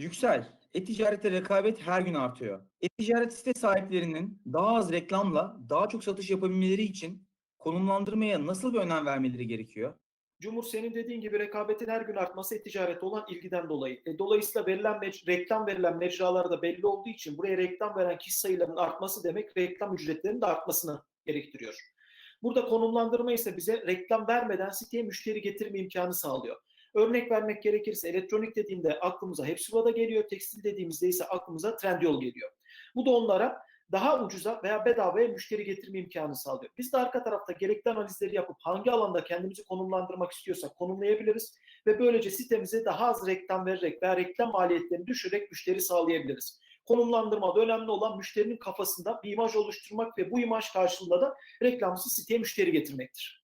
Yüksel, e-ticarette rekabet her gün artıyor. E-ticaret site sahiplerinin daha az reklamla daha çok satış yapabilmeleri için konumlandırmaya nasıl bir önem vermeleri gerekiyor? Cumhur senin dediğin gibi rekabetin her gün artması e-ticarete olan ilgiden dolayı. E, dolayısıyla verilen reklam verilen mecralarda belli olduğu için buraya reklam veren kişi sayılarının artması demek reklam ücretlerinin de artmasını gerektiriyor. Burada konumlandırma ise bize reklam vermeden siteye müşteri getirme imkanı sağlıyor. Örnek vermek gerekirse elektronik dediğimde aklımıza Hepsiba'da geliyor, tekstil dediğimizde ise aklımıza Trendyol geliyor. Bu da onlara daha ucuza veya bedavaya müşteri getirme imkanı sağlıyor. Biz de arka tarafta gerekli analizleri yapıp hangi alanda kendimizi konumlandırmak istiyorsak konumlayabiliriz ve böylece sitemize daha az reklam vererek veya reklam maliyetlerini düşürerek müşteri sağlayabiliriz. Konumlandırmada önemli olan müşterinin kafasında bir imaj oluşturmak ve bu imaj karşılığında da reklamsız siteye müşteri getirmektir.